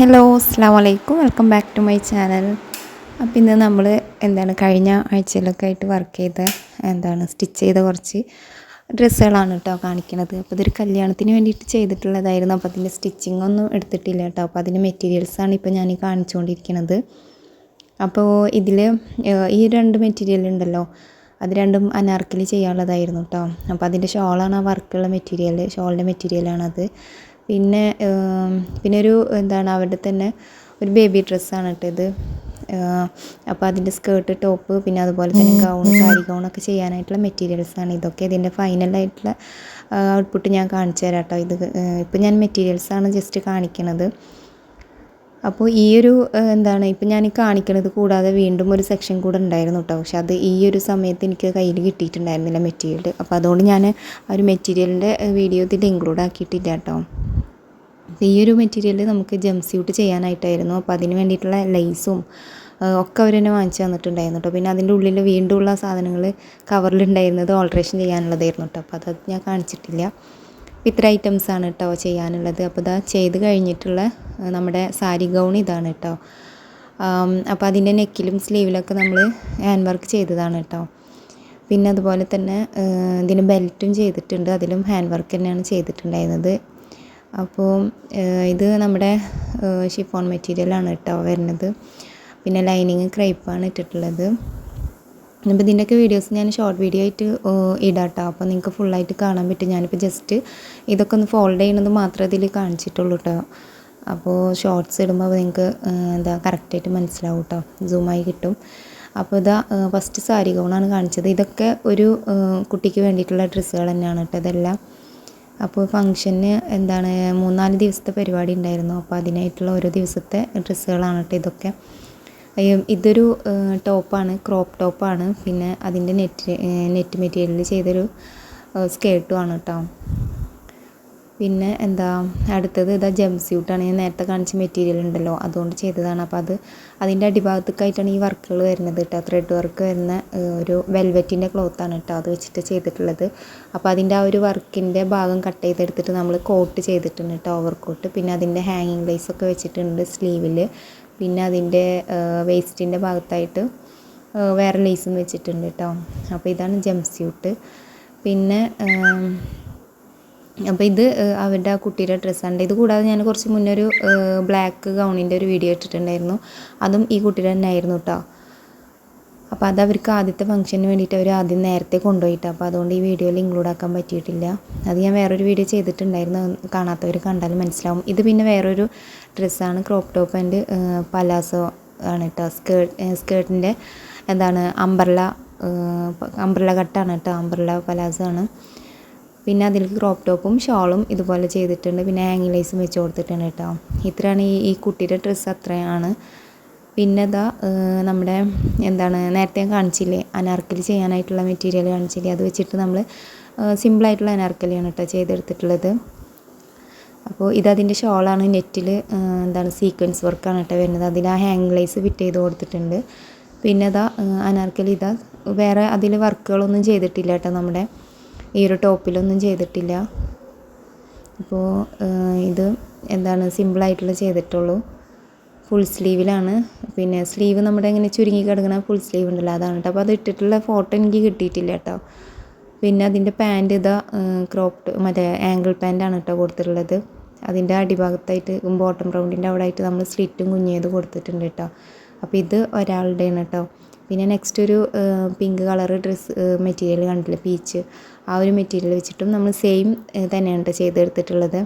Hello അസ്സാം വലൈക്കും welcome back to my channel. അപ്പോൾ ഇന്ന് നമ്മൾ എന്താണ് കഴിഞ്ഞ ആഴ്ചയിലൊക്കെ ആയിട്ട് വർക്ക് ചെയ്ത എന്താണ് സ്റ്റിച്ച് ചെയ്ത കുറച്ച് ഡ്രസ്സുകളാണ് കേട്ടോ കാണിക്കണത്. അപ്പോൾ ഇതൊരു കല്യാണത്തിന് വേണ്ടിയിട്ട് ചെയ്തിട്ടുള്ളതായിരുന്നു. അപ്പോൾ അതിന്റെ സ്റ്റിച്ചിങ് ഒന്നും എടുത്തിട്ടില്ല കേട്ടോ. അപ്പോൾ അതിന്റെ മെറ്റീരിയൽസാണ് ഇപ്പോൾ ഞാൻ ഈ കാണിച്ചുകൊണ്ടിരിക്കുന്നത് അപ്പോൾ ഇതിൽ ഈ രണ്ട് മെറ്റീരിയൽ ഉണ്ടല്ലോ. അത് രണ്ടും അനാർക്കലി ചെയ്യാനുള്ളതായിരുന്നു കേട്ടോ. അപ്പോൾ അതിന്റെ ഷോളാണ് ആ വർക്കുള്ള മെറ്റീരിയൽ ഷോളിന്റെ മെറ്റീരിയലാണത് പിന്നെ പിന്നെ ഒരു എന്താണ് അവരുടെ തന്നെ ഒരു ബേബി ഡ്രസ്സാണ് കേട്ടോ ഇത്. അപ്പോൾ അതിന്റെ സ്കേർട്ട് ടോപ്പ് പിന്നെ അതുപോലെ തന്നെ ഗൗൺ സാരി ഗൗണൊക്കെ ചെയ്യാനായിട്ടുള്ള മെറ്റീരിയൽസാണ് ഇതൊക്കെ ഇതിന്റെ ഫൈനലായിട്ടുള്ള ഔട്ട്പുട്ട് ഞാൻ കാണിച്ചു തരാം കേട്ടോ. ഇത് ഇപ്പം ഞാൻ മെറ്റീരിയൽസാണ് ജസ്റ്റ് കാണിക്കണത്. അപ്പോൾ ഈ ഒരു എന്താണ് ഇപ്പം ഞാൻ കാണിക്കണത് കൂടാതെ വീണ്ടും ഒരു സെക്ഷൻ കൂടെ ഉണ്ടായിരുന്നു കേട്ടോ. പക്ഷെ അത് ഈ ഒരു സമയത്ത് എനിക്ക് കയ്യിൽ കിട്ടിയിട്ടുണ്ടായിരുന്നില്ല മെറ്റീരിയൽ അപ്പോൾ അതുകൊണ്ട് ഞാൻ ആ ഒരു മെറ്റീരിയലിന്റെ വീഡിയോ ഇതിൽ ഇൻക്ലൂഡ് ആക്കിയിട്ടില്ല കേട്ടോ. അപ്പോൾ ഈ ഒരു മെറ്റീരിയൽ നമുക്ക് ജംപ് സ്യൂട്ട് ചെയ്യാനായിട്ടായിരുന്നു. അപ്പോൾ അതിന് വേണ്ടിയിട്ടുള്ള ലൈസും ഒക്കെ അവർ തന്നെ വാങ്ങിച്ചു തന്നിട്ടുണ്ടായിരുന്നു കേട്ടോ പിന്നെ അതിന്റെ ഉള്ളിൽ വീണ്ടും ഉള്ള സാധനങ്ങൾ കവറിലുണ്ടായിരുന്നത് ഓൾട്രേഷൻ ചെയ്യാനുള്ളതായിരുന്നു കേട്ടോ അപ്പോൾ അത് ഞാൻ കാണിച്ചിട്ടില്ല. ഇത്ര ഐറ്റംസ് ആണ് കേട്ടോ ചെയ്യാനുള്ളത്. അപ്പോൾ ഇതാ ചെയ്ത് കഴിഞ്ഞിട്ടുള്ള നമ്മുടെ സാരി ഗൗൺ ഇതാണ് കേട്ടോ അപ്പോൾ അതിന്റെ നെക്കിലും സ്ലീവിലൊക്കെ നമ്മൾ ഹാൻഡ് വർക്ക് ചെയ്തതാണ് കേട്ടോ പിന്നെ അതുപോലെ തന്നെ ഇതിന് ബെൽറ്റും ചെയ്തിട്ടുണ്ട്. അതിലും ഹാൻഡ് വർക്ക് തന്നെയാണ് ചെയ്തിട്ടുണ്ടായിരുന്നത്. അപ്പോൾ ഇത് നമ്മുടെ ഷിഫോൺ മെറ്റീരിയലാണ് കേട്ടോ വരുന്നത്. പിന്നെ ലൈനിങ് ക്രൈപ്പാണ് ഇട്ടിട്ടുള്ളത്. അപ്പോൾ ഇതിന്റെയൊക്കെ വീഡിയോസ് ഞാൻ ഷോർട്ട് വീഡിയോ ആയിട്ട് ഇടാം കേട്ടോ അപ്പോൾ നിങ്ങൾക്ക് ഫുള്ളായിട്ട് കാണാൻ പറ്റും. ഞാനിപ്പോൾ ജസ്റ്റ് ഇതൊക്കെ ഒന്ന് ഫോൾഡ് ചെയ്യണത് മാത്രമേ ഇതിൽ കാണിച്ചിട്ടുള്ളൂ കേട്ടോ അപ്പോൾ ഷോർട്സ് ഇടുമ്പോൾ നിങ്ങൾക്ക് എന്താ കറക്റ്റായിട്ട് മനസ്സിലാവും കേട്ടോ സൂമായി കിട്ടും. അപ്പോൾ ഇതാ ഫസ്റ്റ് സാരി ഗൗണാണ് കാണിച്ചത്. ഇതൊക്കെ ഒരു കുട്ടിക്ക് വേണ്ടിയിട്ടുള്ള ഡ്രസ്സുകൾ തന്നെയാണ് കേട്ടോ ഇതെല്ലാം. അപ്പോൾ ഫംഗ്ഷന് എന്താണ് മൂന്നാൽ ദിവസത്തെ പരിപാടി ഉണ്ടായിരുന്നു. അപ്പോൾ അതിനായിട്ടുള്ള ഓരോ ദിവസത്തെ ഡ്രസ്സുകളാണ് കേട്ടോ ഇതൊക്കെ. ഇതൊരു ടോപ്പാണ് ക്രോപ്പ് ടോപ്പാണ്. പിന്നെ അതിന്റെ നെറ്റ് നെറ്റ് മെറ്റീരിയലിൽ ചെയ്തൊരു സ്കേർട്ടുമാണ് കേട്ടോ. പിന്നെ എന്താ അടുത്തത് ഇതാ ജംപ് സ്യൂട്ടാണ് ഞാൻ നേരത്തെ കാണിച്ച മെറ്റീരിയൽ ഉണ്ടല്ലോ അതുകൊണ്ട് ചെയ്തതാണ്. അപ്പോൾ അത് അതിന്റെ അടിഭാഗത്തേക്കായിട്ടാണ് ഈ വർക്കുകൾ വരുന്നത് കേട്ടോ. ത്രെഡ് വർക്ക് വരുന്ന ഒരു വെൽവെറ്റിന്റെ ക്ലോത്താണ് കേട്ടോ അത് വെച്ചിട്ട് ചെയ്തിട്ടുള്ളത്. അപ്പോൾ അതിന്റെ ആ ഒരു വർക്കിന്റെ ഭാഗം കട്ട് ചെയ്തെടുത്തിട്ട് നമ്മൾ കോട്ട് ചെയ്തിട്ടുണ്ട് കേട്ടോ ഓവർ കോട്ട് പിന്നെ അതിന്റെ ഹാങ്ങിങ് ഒക്കെ വെച്ചിട്ടുണ്ട് സ്ലീവിൽ പിന്നെ അതിന്റെ വേസ്റ്റിന്റെ ഭാഗത്തായിട്ട് വേറെ ലേസും വെച്ചിട്ടുണ്ട് കേട്ടോ. അപ്പോൾ ഇതാണ് ജംപ് സ്യൂട്ട് പിന്നെ അപ്പോൾ ഇത് അവരുടെ ആ കുട്ടിയുടെ ഡ്രസ്സാണ് ഇത് കൂടാതെ ഞാൻ കുറച്ച് മുന്നേ ഒരു ബ്ലാക്ക് ഗൗണിന്റെ ഒരു വീഡിയോ ഇട്ടിട്ടുണ്ടായിരുന്നു. അതും ഈ കുട്ടിയുടെ തന്നെ ആയിരുന്നു കേട്ടോ അപ്പോൾ അത് അവർക്ക് ആദ്യത്തെ ഫംഗ്ഷന് വേണ്ടിയിട്ട് അവർ ആദ്യം നേരത്തെ കൊണ്ടുപോയിട്ട് അപ്പോൾ അതുകൊണ്ട് ഈ വീഡിയോയിൽ ഇൻക്ലൂഡ് ആക്കാൻ പറ്റിയിട്ടില്ല. അത് ഞാൻ വേറൊരു വീഡിയോ ചെയ്തിട്ടുണ്ടായിരുന്നു. കാണാത്തവർ കണ്ടാൽ മനസ്സിലാവും. ഇത് പിന്നെ വേറൊരു ഡ്രസ്സാണ് ക്രോപ്പ് ടോപ്പ് ആൻഡ് പലാസോ ആണ് കേട്ടോ സ്കേർട്ട് സ്കേർട്ടിന്റെ എന്താണ് അംബ്രല അംബ്രല കട്ടാണ് കേട്ടോ അംബ്രല പലാസോ ആണ്. പിന്നെ അതിൽ ക്രോപ്പ് ടോപ്പും ഷോളും ഇതുപോലെ ചെയ്തിട്ടുണ്ട്. പിന്നെ ഹാങ്ങിങ് ലൈസും വെച്ച് കൊടുത്തിട്ടുണ്ട് കേട്ടോ. ഇത്രയാണ് ഈ ഈ കുട്ടിയുടെ ഡ്രസ്സ് അത്രയാണ്. പിന്നെ ഇതാ നമ്മുടെ എന്താണ് നേരത്തെ കാണിച്ചില്ലേ അനാർക്കലി ചെയ്യാനായിട്ടുള്ള മെറ്റീരിയൽ കാണിച്ചില്ലേ? അത് വെച്ചിട്ട് നമ്മൾ സിമ്പിളായിട്ടുള്ള അനാർക്കലിയാണ് കേട്ടോ ചെയ്തെടുത്തിട്ടുള്ളത്. അപ്പോൾ ഇതതിന്റെ ഷോളാണ് നെറ്റിൽ എന്താണ് സീക്വൻസ് വർക്കാണ് കേട്ടോ വരുന്നത്. അതിൽ ആ ഹാങ് ലൈസ് ഫിറ്റ് ചെയ്ത് കൊടുത്തിട്ടുണ്ട്. പിന്നെ ഇതാ അനാർക്കലി ഇതാ വേറെ അതിൽ വർക്കുകളൊന്നും ചെയ്തിട്ടില്ല കേട്ടോ നമ്മുടെ ഈ ഒരു ടോപ്പിലൊന്നും ചെയ്തിട്ടില്ല. അപ്പോൾ ഇത് എന്താണ് സിമ്പിളായിട്ടുള്ള ചെയ്തിട്ടുള്ളൂ. ഫുൾ സ്ലീവിലാണ് പിന്നെ സ്ലീവ് നമ്മുടെ ഇങ്ങനെ ചുരുങ്ങി കിടക്കുന്ന ഫുൾ സ്ലീവ് ഉണ്ടല്ലോ അതാണ് കേട്ടോ അപ്പോൾ അത് ഇട്ടിട്ടുള്ള ഫോട്ടോ എനിക്ക് കിട്ടിയിട്ടില്ല കേട്ടോ പിന്നെ അതിന്റെ പാന്റ് ഇതാ ക്രോപ്ഡ് മറ്റേ ആംഗിൾ പാന്റാണ് കേട്ടോ കൊടുത്തിട്ടുള്ളത്. അതിന്റെ അടിഭാഗത്തായിട്ട് ബോട്ടം റൗണ്ടിന്റെ അവിടെ ആയിട്ട് നമ്മൾ സ്ലിറ്റും കുഞ്ഞേത് കൊടുത്തിട്ടുണ്ട് കേട്ടോ അപ്പോൾ ഇത് ഒരാളുടെയാണ് കേട്ടോ പിന്നെ നെക്സ്റ്റ് ഒരു പിങ്ക് കളർ ഡ്രസ്സ് മെറ്റീരിയൽ കണ്ടില്ലേ പീച്ച് ആ ഒരു മെറ്റീരിയൽ വെച്ചിട്ടും നമ്മൾ സെയിം തന്നെയാണ് കേട്ടോ ചെയ്തെടുത്തിട്ടുള്ളത്.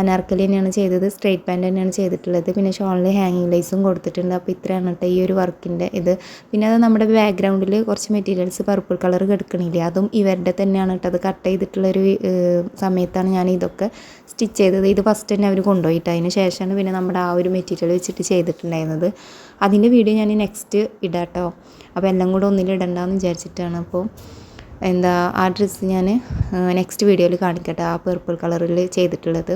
അനാർക്കലി തന്നെയാണ് ചെയ്തത് സ്ട്രെയിറ്റ് പാന്റ് തന്നെയാണ് ചെയ്തിട്ടുള്ളത്. പിന്നെ ഷോളിൽ ഹാങ്ങിങ് ലൈസും കൊടുത്തിട്ടുണ്ട്. അപ്പോൾ ഇത്രയാണ് കേട്ടോ ഈ ഒരു വർക്കിന്റെ ഇത്. പിന്നെ അത് നമ്മുടെ ബാക്ക്ഗ്രൗണ്ടിൽ കുറച്ച് മെറ്റീരിയൽസ് പർപ്പിൾ കളർ കിടക്കണില്ലേ അതും ഇവരുടെ തന്നെയാണ് കേട്ടോ അത് കട്ട് ചെയ്തിട്ടുള്ളൊരു സമയത്താണ് ഞാൻ ഇതൊക്കെ സ്റ്റിച്ച് ചെയ്തത്. ഇത് ഫസ്റ്റ് തന്നെ അവർ കൊണ്ടുപോയിട്ട് അതിന് ശേഷമാണ് പിന്നെ നമ്മുടെ ആ ഒരു മെറ്റീരിയൽ വെച്ചിട്ട് ചെയ്തിട്ടുണ്ടായിരുന്നത്. അതിന്റെ വീഡിയോ ഞാൻ നെക്സ്റ്റ് ഇടാട്ടോ അപ്പോൾ എല്ലാം കൂടെ ഒന്നിലിടണ്ടെന്ന് വിചാരിച്ചിട്ടാണ്. അപ്പോൾ എന്താ ആ ഡ്രസ്സ് ഞാൻ നെക്സ്റ്റ് വീഡിയോയിൽ കാണിക്കട്ടെ. ആ പർപ്പിൾ കളറിൽ ചെയ്തിട്ടുള്ളത്.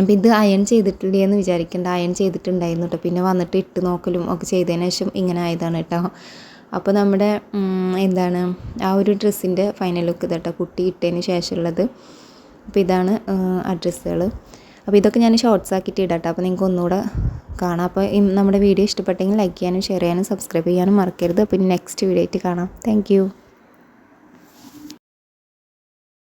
അപ്പോൾ ഇത് അയൺ ചെയ്തിട്ടില്ലേ എന്ന് വിചാരിക്കേണ്ട അയൺ ചെയ്തിട്ടുണ്ടായിരുന്നു കേട്ടോ പിന്നെ വന്നിട്ട് ഇട്ട് നോക്കലും ഒക്കെ ചെയ്തതിന് ശേഷം ഇങ്ങനെ ആയതാണ് കേട്ടോ അപ്പോൾ നമ്മുടെ എന്താണ് ആ ഒരു ഡ്രസ്സിന്റെ ഫൈനൽ ലുക്ക് ഇതാട്ടോ കുട്ടി ഇട്ടതിന് ശേഷമുള്ളത്. അപ്പോൾ ഇതാണ് ആ ഡ്രസ്സുകൾ അപ്പോൾ ഇതൊക്കെ ഞാൻ ഷോർട്സ് ആക്കിയിട്ട് ഇടാട്ടോ അപ്പോൾ നിങ്ങൾക്ക് ഒന്നുകൂടെ കാണാം. അപ്പോൾ നമ്മുടെ വീഡിയോ ഇഷ്ടപ്പെട്ടെങ്കിൽ ലൈക്ക് ചെയ്യാനും ഷെയർ ചെയ്യാനും സബ്സ്ക്രൈബ് ചെയ്യാനും മറക്കരുത്. അപ്പോൾ നെക്സ്റ്റ് വീഡിയോ ആയിട്ട് കാണാം. താങ്ക്